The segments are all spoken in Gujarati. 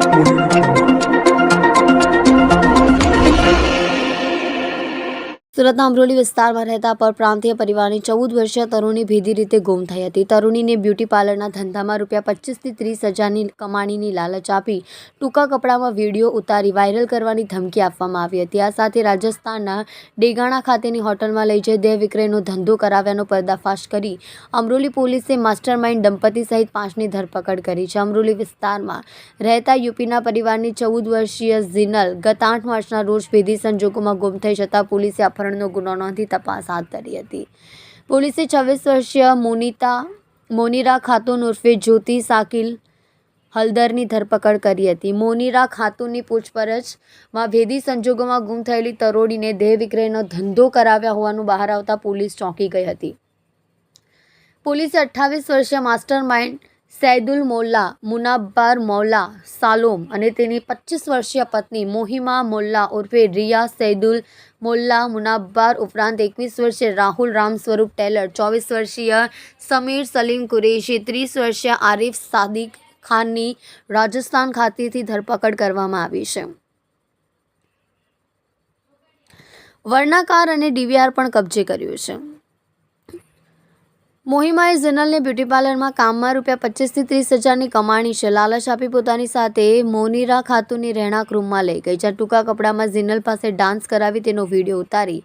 Thank you. સુરતના અમરોલી વિસ્તારમાં રહેતા પરપ્રાંતીય પરિવારની ચૌદ વર્ષીય તરુણી ભેદી રીતે ગુમ થઈ હતી. તરુણીને બ્યુટી પાર્લરના ધંધામાં રૂપિયા પચીસથી ત્રીસ હજારની કમાણીની લાલચ આપી ટૂંકા કપડામાં વીડિયો ઉતારી વાયરલ કરવાની ધમકી આપવામાં આવી હતી. આ સાથે રાજસ્થાનના ડેગાણા ખાતેની હોટલમાં લઈ જઈ દેહ વિક્રયનો ધંધો કરાવ્યાનો પર્દાફાશ કરી અમરોલી પોલીસે માસ્ટરમાઇન્ડ દંપતી સહિત પાંચની ધરપકડ કરી છે. અમરોલી વિસ્તારમાં રહેતા યુપીના પરિવારની ચૌદ વર્ષીય ઝિનલ ગત આઠ માર્ચના રોજ ભેદી સંજોગોમાં ગુમ થઈ જતાં પોલીસે અપહરણનો ગુનો નોંધી તપાસ હાથ ધરી હતી. પોલીસે છવ્વીસ વર્ષીય મોનિતા, મોનિરા ખાતુન ઉર્ફે જ્યોતિ સાકિલ હલદરની ધરપકડ કરી હતી. મોનિરા ખાતુનની પૂછપરછમાં ભેદી સંજોગોમાં ગુમ થયેલી તરોડીને દેહ વિક્રયનો ધંધો કરાવ્યા હોવાનું બહાર આવતા પોલીસ ચોંકી ગઈ હતી. પોલીસે અઠ્ઠાવીસ વર્ષીય માસ્ટર માઇન્ડ સૈદુલ મોલ્લા, મુનાબ્બાર મૌલા સાલોમ અને તેની પચીસ વર્ષીય પત્ની મોહિમા મોલ્લા ઉર્ફે રિયા સૈદુલ મોલ્લા, મુનાબ્બાર ઉપરાંત એકવીસ વર્ષીય રાહુલ રામ સ્વરૂપ ટેલર, ચોવીસ વર્ષીય સમીર સલીમ કુરેશી, ત્રીસ વર્ષીય આરિફ સાદિક ખાનની રાજસ્થાન ખાતેથી ધરપકડ કરવામાં આવી છે. વર્ણાકાર અને ડીવીઆર પણ કબજે કર્યું છે. મોહિમાએ જનલને બ્યુટી પાર્લરમાં કામમાં રૂપિયા પચીસથી ત્રીસ હજારની કમાણી છે. લાલચ આપી પોતાની સાથે મોનીરા ખાતુની રહેણાંક રૂમમાં લઈ ગઈ જ્યાં ટૂંકા કપડામાં જિનલ પાસે ડાન્સ કરાવી તેનો વીડિયો ઉતારી.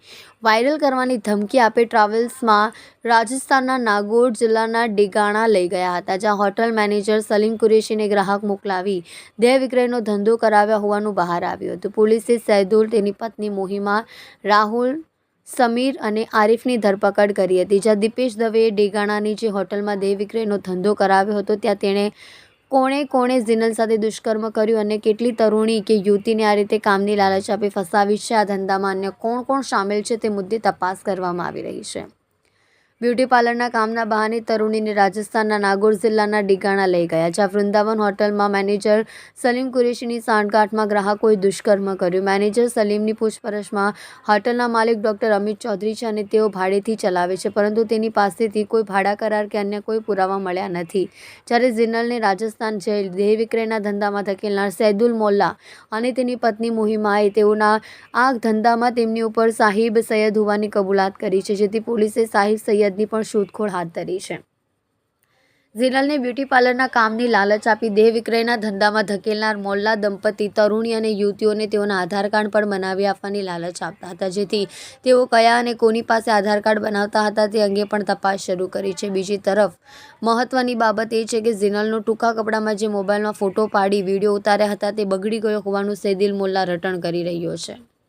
વાયરલ કરવાની ધમકી આપી ટ્રાવેલ્સમાં રાજસ્થાનના નાગોર જિલ્લાના ડિગાણા લઈ ગયા હતા, જ્યાં હોટલ મેનેજર સલીમ કુરેશીને ગ્રાહક મોકલાવી દેહ વિક્રયનો ધંધો કરાવ્યા હોવાનું બહાર આવ્યું હતું. પોલીસે સૈદુલ તેની પત્ની મોહિમા રાહુલ સમીર અને આરીફની ધરપકડ કરી હતી. જ્યાં દીપેશ દવેએ ડેગાણાની જે હોટલમાં દેહ વિક્રયનો ધંધો કરાવ્યો હતો, ત્યાં તેણે કોણે કોણે ઝિનલ સાથે દુષ્કર્મ કર્યું અને કેટલી તરુણી કે યુવતીને આ રીતે કામની લાલચ આપી ફસાવી છે. આ ધંધામાં અન્ય કોણ કોણ સામેલ છે તે મુદ્દે તપાસ કરવામાં આવી રહી છે. બ્યુટી પાર્લરના કામના બહાને તરુણીને રાજસ્થાનના નાગોર જિલ્લાના ડીગાણા લઈ ગયા, જ્યાં વૃંદાવન હોટલમાં મેનેજર સલીમ કુરેશીની સાંઠગાંઠમાં ગ્રાહકોએ દુષ્કર્મ કર્યું. મેનેજર સલીમની પૂછપરછમાં હોટલના માલિક ડોક્ટર અમિત ચૌધરી છે અને તેઓ ભાડેથી ચલાવે છે, પરંતુ તેની પાસેથી કોઈ ભાડા કરાર કે અન્ય કોઈ પુરાવા મળ્યા નથી. જ્યારે ઝિનલને રાજસ્થાન જેલ, દેહ વિક્રયના ધંધામાં ધકેલનાર સૈદુલ મોલ્લા અને તેની પત્ની મોહિમાએ તેઓના આ ધંધામાં તેમની ઉપર સાહિબ સૈયદ હોવાની કબૂલાત કરી છે, જેથી પોલીસે સાહિબ સૈયદની પણ શોધખોળ હાથ ધરી છે. ઝિનલને બ્યુટી પાર્લરના કામની લાલચ આપી દેહ વિક્રયના ધંધામાં ધકેલનાર મોલ્લા, દંપતી, તરુણી અને યુવતીઓને તેઓના આધાર કાર્ડ પણ બનાવી આપવાની લાલચ આપતા હતા, જેથી તેઓ કયા અને કોની પાસે આધાર કાર્ડ બનાવતા હતા તે અંગે પણ તપાસ શરૂ કરી છે. બીજી તરફ, મહત્વની બાબત એ છે કે ઝિનલનો ટૂંકા કપડામાં જે મોબાઈલમાં ફોટો પાડી, વીડિયો ઉતાર્યા હતા તે બગડી ગયો હોવાનું સેદિલ મોલ્લા રટણ કરી રહ્યો છે.